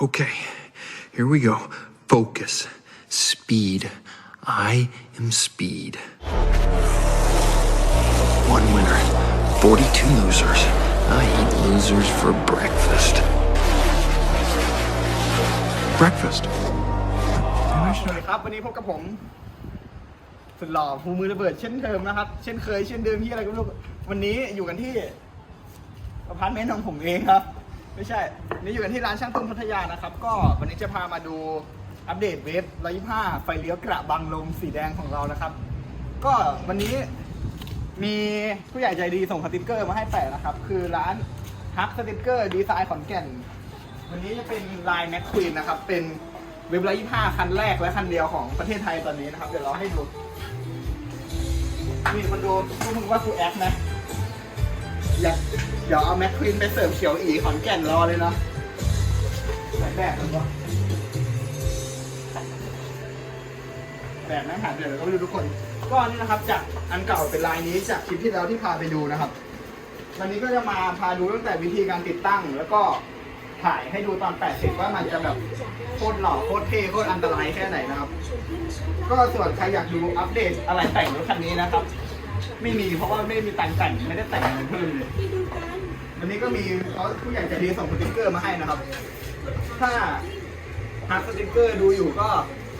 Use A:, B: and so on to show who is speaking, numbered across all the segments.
A: Okay, here we go. Focus. Speed. I am speed. One winner, 42 losers. I eat losers for breakfast. Breakfast?
B: สวัสดีครับ วันนี้พบกับผมสุดหล่อภูมือระเบิดเช่นเดิมนะครับ เช่นเคยเช่นเดิมที่อะไรก็ไม่รู้ วันนี้อยู่กันที่อพาร์ตเมนต์ของผมเองครับ ไม่ใช่ นี่อยู่กันที่ร้านช่างตุ้มพัทยานะครับ ก็วันนี้จะพามาดูอัปเดตเวฟ125 ไฟเลี้ยวกระบังลมสีแดงของเรานะครับ ก็วันนี้มีผู้ใหญ่ใจดีส่งสติกเกอร์มาให้แปะนะครับ คือร้านฮักสติกเกอร์ดีไซน์ขอนแก่น วันนี้จะเป็นลายแม็กควีนนะครับ เป็นเว็บร้อยห้าคันแรกและคันเดียวของประเทศไทยตอนนี้นะครับ เดี๋ยวเราให้ดู นี่มันดูพวกมึงว่ากูแอคนะ อยากเดี๋ยวเอาแม็กควีนไปเสิร์ฟเขียวอีขอนแก่นรอเลยเนาะแบบแบบหรือเปล่าแบบนั่งหาเดี๋ยวเราก็ไปดูทุกคน ก็นี่นะครับจากอันเก่าเป็นลายนี้จากคลิปที่แล้วที่พาไปดูนะครับ วันนี้ก็จะมาพาดูตั้งแต่วิธีการติดตั้ง แล้วก็ถ่ายให้ดูตอนแปะเสร็จว่ามันจะแบบโคตรหล่อโคตรเท่โคตรอันตรายแค่ไหนนะครับ ก็ส่วนใครอยากดูอัปเดตอะไรแต่งรถคันนี้นะครับ ไม่มีเพราะว่าไม่มีตังค์แต่งไม่ได้แต่งอะไรเพิ่มเลยวันนี้ก็มีเขาผู้ใหญ่ใจดีส่งสติกเกอร์มาให้นะครับ ถ้าหาสติกเกอร์ดูอยู่ก็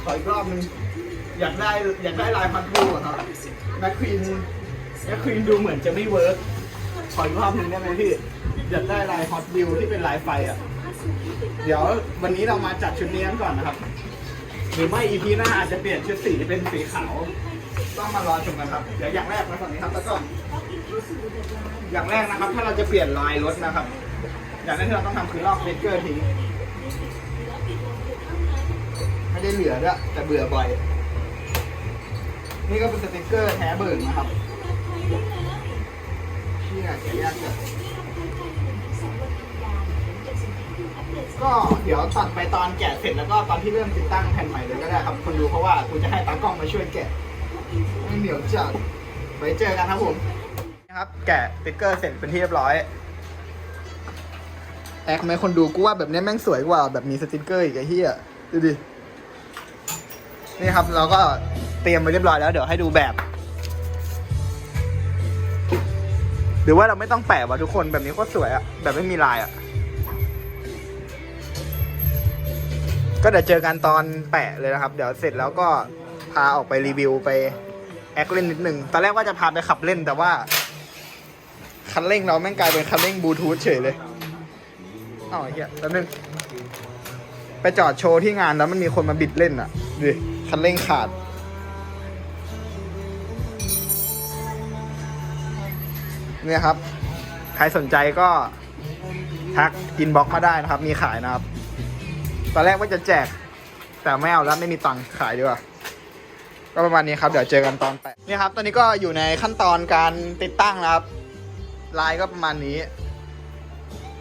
B: ขออีกรอบนึงอยากได้อยากได้ลายพันธุ์บูอะครับแมคควีนแมคควีนดูเหมือนจะไม่เวิร์กขออีกรอบนึงได้ไหมพี่อยากได้ลายฮอตวิวที่เป็นลายไฟอะ เดี๋ยววันนี้เรามาจัดชุดนี้กันก่อนนะครับ หรือไม่อีพีหน้าอาจจะเปลี่ยนชุดสีเป็นสีขาว ต้องมารอชมกันครับ เดี๋ยวอย่างแรกนะฝั่งนี้ครับ แล้วก็ อย่างแรกนะครับ ถ้าเราจะเปลี่ยนลายรถนะครับ อย่างแรกที่เราต้องทำคือลอกเบเกอร์ทิ้งไม่ได้เหลือด้วยแต่เบื่อบ่อย นี่ก็เป็นสติกเกอร์แท้เบิร์นะครับนี่อาจจะยากจัดก็เดี๋ยวตัดไปตอนแกะเสร็จแล้วก็ตอนที่เริ่มติดตั้งแผ่นใหม่เลยก็ได้ครับ คนดูเพราะว่ากูจะให้ตากล้องมาช่วยแกะ ไม่เหนียวจัดไว้เจอกันครับผมนะครับ แกะสติกเกอร์เสร็จเป็นที่เรียบร้อยแอคไหมคนดูกูว่าแบบนี้แม่งสวยกว่าแบบมีสติกเกอร์อีกไอ้เหี้ยดูดินี่ครับเราก็เตรียมไว้เรียบร้อยแล้วเดี๋ยวให้ดูแบบ หรือว่าเราไม่ต้องแปะวะทุกคนแบบนี้ก็สวยอะแบบไม่มีลายอะก็เดี๋ยวเจอกันตอนแปะเลยนะครับ เดี๋ยวเสร็จแล้วก็ พาออกไปรีวิวไปแอคเล่นนิดนึง ตอนแรกว่าจะพาไปขับเล่นแต่ว่า คันเร่งเราแม่งกลายเป็นคันเร่งบลูทูธเฉยเลยอ้าวไอ้เหี้ยแป๊บนึง ไปจอดโชว์ที่งานแล้วมันมีคนมาบิดเล่นอะดูดิคันเร่งขาด เนี่ยครับ ใครสนใจก็ทักอินบ็อกมาได้นะครับ มีขายนะครับ ตอนแรกว่าจะแจก แต่ไม่เอาแล้วไม่มีตังค์ขายดีกว่า ก็ประมาณนี้ครับเดี๋ยวเจอกันตอนแปะนี่ครับตอนนี้ก็อยู่ในขั้นตอนการติดตั้งนะครับลายก็ประมาณนี้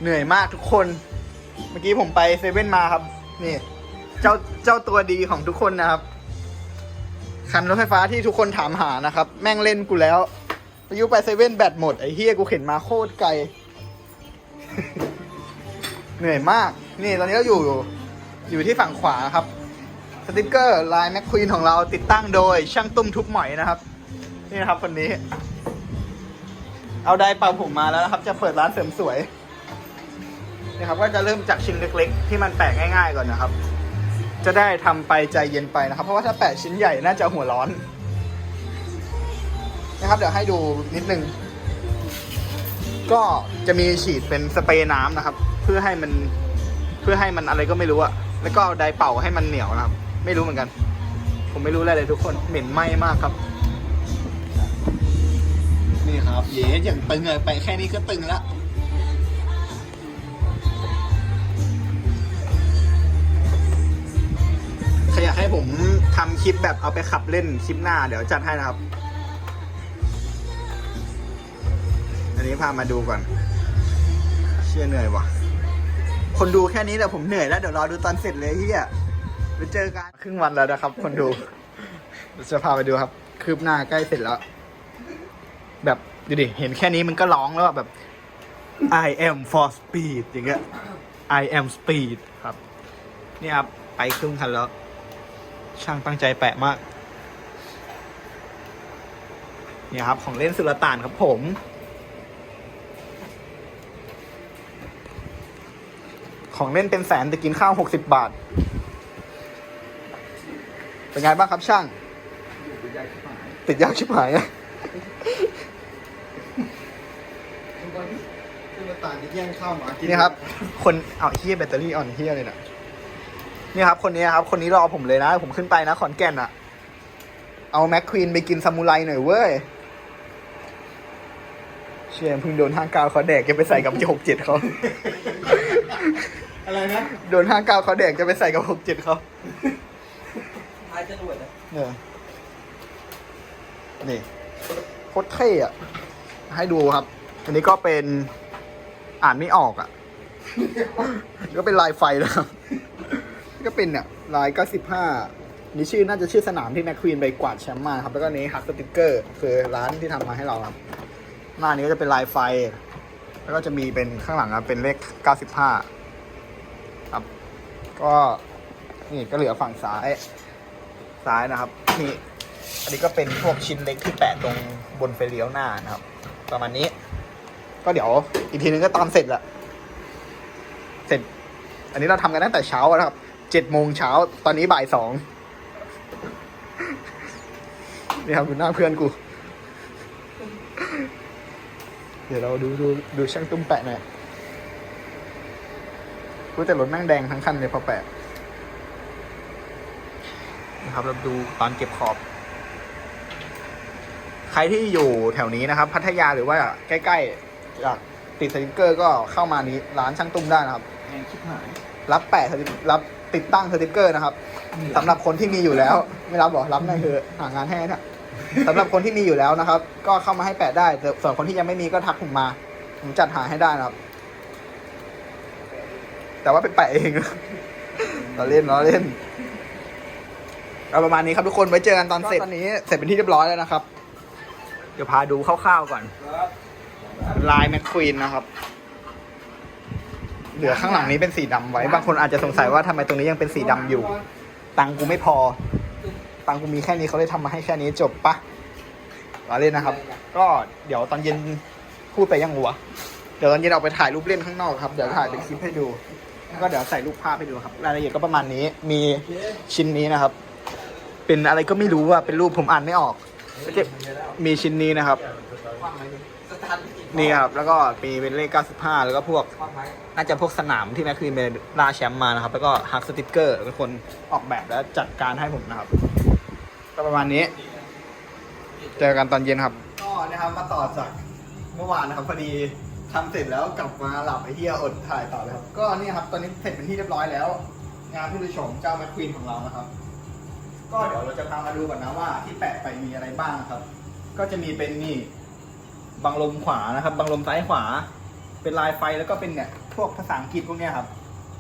B: เหนื่อยมากทุกคน เมื่อกี้ผมไปเซเว่นมาครับ นี่ เจ้าเจ้าตัวดีของทุกคนนะครับ คันรถไฟฟ้าที่ทุกคนถามหานะครับ แม่งเล่นกูแล้วอายุไปเซเว่นแบตหมดไอ้เฮียกูเข็นมาโคตรไกล เหนื่อยมาก นี่ตอนนี้ก็อยู่อยู่ที่ฝั่งขวาครับ สติกเกอร์ลายแม็กควีนของเราติดตั้งโดยช่างตุ้มทุบหมอยนะครับ นี่นะครับคนนี้ เอาไดร์เป่าผมมาแล้วนะครับ จะเปิดร้านเสริมสวยนะครับก็จะเริ่มจากชิ้นเล็ก ๆ ที่มันแปะง่าย ๆ ก่อนนะครับ จะได้ทำไปใจเย็นไปนะครับ เพราะว่าถ้าแปะชิ้นใหญ่น่าจะหัวร้อน นะครับ เดี๋ยวให้ดูนิดนึง ก็จะมีฉีดเป็นสเปรย์น้ำนะครับ เพื่อให้มันเพื่อให้มันอะไรก็ไม่รู้อะแล้วก็เอาไดร์เป่าให้มันเหนียวนะครับ ไม่รู้เหมือนกัน ผมไม่รู้อะไรเลยทุกคนเหม็นไหม้มากครับ นี่ครับเย้อย่างตึงเลยไปแค่นี้ก็ตึงแล้วใครอยากให้ผมทำคลิปแบบเอาไปขับเล่นคลิปหน้าเดี๋ยวจัดให้นะครับ อันนี้พามาดูก่อน เชื่อเหนื่อยว่ะ คนดูแค่นี้แต่ผมเหนื่อยแล้วเดี๋ยวรอดูตอนเสร็จเลยเฮีย ไปเจอกัน ครึ่งวันแล้วนะครับ คนดูเดี๋ยวจะพาไปดูครับ คืบหน้าใกล้เสร็จแล้ว แบบดูดิ เห็นแค่นี้มันก็ร้องแล้วอะแบบ I am for speed อย่างเงี้ย I am speed ครับ นี่ครับ ไปครึ่งคันแล้ว ช่างตั้งใจแปะมาก เนี่ยครับ ของเล่นสุลต่านครับผม ของเล่นเป็นแสนแต่กินข้าวหกสิบบาท เป็นไงบ้างครับช่าง ติดยากชิบหายอะ
C: คือมาต่างที่แย่งข้าวหมากิน
B: นี่ครับ คนเอาเฮียแบตเตอรี่อ่อนเฮียเลยนะนี่ครับ คนนี้ครับ คนนี้รอผมเลยนะ ผมขึ้นไปนะขอนแก่นอะเอาแม็กควีนไปกินซามูไรหน่อยเว้ย เชี่ยเพิ่งโดนห้างกาวเขาแดกจะไปใส่กับหกเจ็ดเขา
C: อะไรนะ
B: โดนห้างกาวเขาแดกจะไปใส่กับหกเจ็ดเขา
C: ท้าย จรวดนะ
B: เนี่ยนี่โคตรเท่อะให้ดูครับ อันนี้ก็เป็นอ่านไม่ออกอะก็เป็นลายไฟนะครับ ก็เป็นเนี่ยลายก็สิบห้านี่ชื่อน่าจะชื่อสนามที่แมคควีนไปกวาดแชมป์มาครับ แล้วก็นี้ฮักสติกเกอร์ คือร้านที่ทำมาให้เราครับ หน้านี้ก็จะเป็นลายไฟ แล้วก็จะมีเป็นข้างหลังอะเป็นเลขเก้าสิบห้าครับ ก็นี่ก็เหลือฝั่งซ้าย ซ้ายนะครับนี่อันนี้ก็เป็นพวกชิ้นเล็กที่แปะตรงบนไฟเลี้ยวหน้านะครับ ประมาณนี้ ก็เดี๋ยวอีกทีนึงก็ตอนเสร็จละเสร็จ อันนี้เราทำกันตั้งแต่เช้าแล้วครับเจ็ดโมงเช้าตอนนี้บ่ายสองนี่ครับดูหน้าเพื่อนกู เดี๋ยวเราดูดูดูช่างตุ้มแปะหน่อยกูแต่รถนั่งแดงทั้งคันเลยพอแปะ นะครับเราดูตอนเก็บขอบ ใครที่อยู่แถวนี้นะครับ พัทยาหรือว่าใกล้ๆอยากติดสติกเกอร์ก็เข้ามานี้ร้านช่างตุ้มได้นะครับ
C: แย่งชิบหาย
B: รับแปะสติกรับติดตั้งสติกเกอร์นะครับสำหรับคนที่มีอยู่แล้ว ไม่รับหรอรับหน่อยเถอะหางานให้นะสำหรับคนที่มีอยู่แล้วนะครับ ก็เข้ามาให้แปะได้แต่ส่วนคนที่ยังไม่มีก็ทักผมมา ผมจัดหาให้ได้นะครับ แต่ว่าไปแปะเองเราเล่นเราเล่น เอาประมาณนี้ครับทุกคนไว้เจอกันตอนเสร็จตอนนี้เสร็จเป็นที่เรียบร้อยแล้วนะครับ เดี๋ยวพาดูคร่าวๆก่อนลายแมคควีนนะครับ เหลือข้างหลังนี้เป็นสีดำไว้ บางคนอาจจะสงสัยว่าทำไมตรงนี้ยังเป็นสีดำอยู่ ตังค์กูไม่พอ ตังค์กูมีแค่นี้เขาเลยทำมาให้แค่นี้จบปะล้อเล่นนะครับ ก็เดี๋ยวตอนเย็นพูดไปยังหัว เดี๋ยวตอนเย็นออกไปถ่ายรูปเล่นข้างนอกครับ เดี๋ยวถ่ายเป็นคลิปให้ดูแล้วก็เดี๋ยวใส่รูปภาพให้ดูครับ รายละเอียดก็ประมาณนี้ มีชิ้นนี้นะครับ เป็นอะไรก็ไม่รู้ว่าเป็นรูปผมอ่านไม่ออกมีชิ้นนี้นะครับ
C: นี่
B: ครับ แล้วก็มีเป็นเลข 95 แล้วก็พวก น่าจะพวกสนามที่แม็กควีนเป็นล่าแชมป์มานะครับ แล้วก็ฮักสติกเกอร์เป็นคนออกแบบและจัดการให้ผมนะครับ ก็ประมาณนี้ เจอกันตอนเย็นครับ ก็นะครับมาต่อจากเมื่อวานนะครับพอดีทำเสร็จแล้วกลับมาหลับไอ้เหี้ยอดถ่ายต่อเลยครับ ก็นี่ครับตอนนี้เสร็จเป็นที่เรียบร้อยแล้ว งานผู้ชมเจ้าแม็กควีนของเรานะครับ ก็เดี๋ยวเราจะพามาดูก่อนนะว่าที่แปะไปมีอะไรบ้างครับ ก็จะมีเป็นนี่บังลมขวานะครับ บังลมซ้ายขวา เป็นลายไฟแล้วก็เป็นเนี่ยพวกภาษาอังกฤษพวกเนี้ยครับ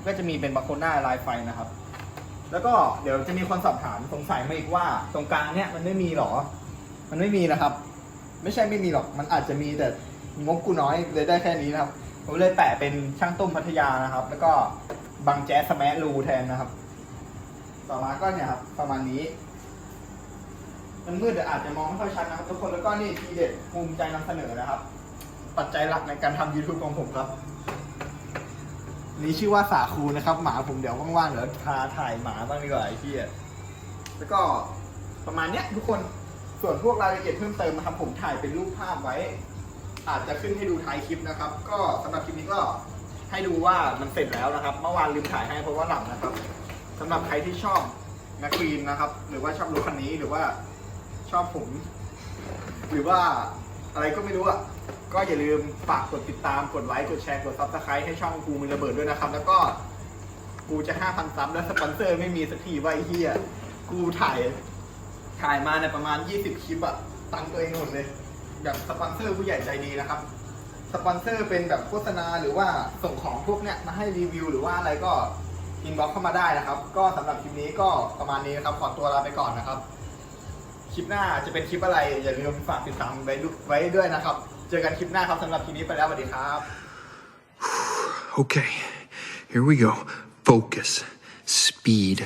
B: ก็จะมีเป็นบาโคน่าลายไฟนะครับ แล้วก็เดี๋ยวจะมีคนสอบถามสงสัยมาอีกว่า ตรงกลางเนี่ยมันไม่มีหรอ มันไม่มีนะครับ ไม่ใช่ไม่มีหรอกมันอาจจะมีแต่งบกูน้อยเลยได้แค่นี้นะครับ ผมเลยแปะเป็นช่างตุ้มพัทยานะครับ แล้วก็บังแจ๊สสแมรูแทนนะครับ ต่อมาก็เนี่ยครับประมาณนี้ มันมืดแต่อาจจะมองไม่ค่อยชัดนะครับทุกคนแล้วก็นี่ทีเด็ดภูมิใจนำเสนอนะครับ ปัจจัยหลักในการทำ YouTube ของผมครับนี่ชื่อว่าสาคูนะครับ หมาผมเดี๋ยวว่างๆเดี๋ยวพาถ่ายหมาบ้างดีกว่าไอ้ที่แล้วก็ประมาณเนี้ยทุกคนส่วนพวกรายละเอียดเพิ่มเติมนะครับ ผมถ่ายเป็นรูปภาพไว้ อาจจะขึ้นให้ดูท้ายคลิปนะครับ ก็สำหรับคลิปนี้ก็ให้ดูว่ามันเสร็จแล้วนะครับ เมื่อวานลืมถ่ายให้เพราะว่าหลับนะครับ สำหรับใครที่ชอบแมคควีนนะครับ หรือว่าชอบรถคันนี้หรือว่าชอบผม หรือว่าอะไรก็ไม่รู้อะก็อย่าลืมฝากกดติดตามกดไลค์กดแชร์กดซับสไครต์ให้ช่องกูมีระเบิดด้วยนะครับ แล้วก็กูจะ5,000ซับแล้วสปอนเซอร์ไม่มีสักทีว่าไอ้เหี้ยกูถ่ายถ่ายมาเนี่ยประมาณ 20 คลิปอะตังตัวเองหมดเลย แบบสปอนเซอร์ผู้ใหญ่ใจดีนะครับ สปอนเซอร์เป็นแบบโฆษณาหรือว่าส่งของพวกเนี้ยมาให้รีวิวหรือว่าอะไรก็ อินบ็อกเข้ามาได้นะครับ ก็สำหรับคลิปนี้ก็ประมาณนี้นะครับ ขอตัวลาไปก่อนนะครับ คลิปหน้าจะเป็นคลิปอะไรอย่าลืมฝากติดตามไว้ไว้ด้วยนะครับ เจอกันคลิปหน้าครับสำหรับคลิปนี้ไปแล้วสวัสดีครับ
A: โอเค here we go focus speed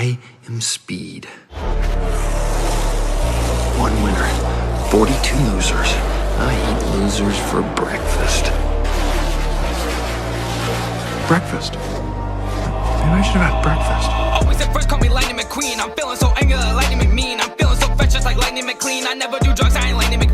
A: I am speed one winner 42 losers I eat losers for breakfast breakfast Maybe I should have had breakfast.
D: Always at first call me Lightning McQueen. I'm feeling so angry, Lightning McMean. I'm feeling so fresh, just like Lightning McQueen. I never do drugs, I ain't Lightning McQueen.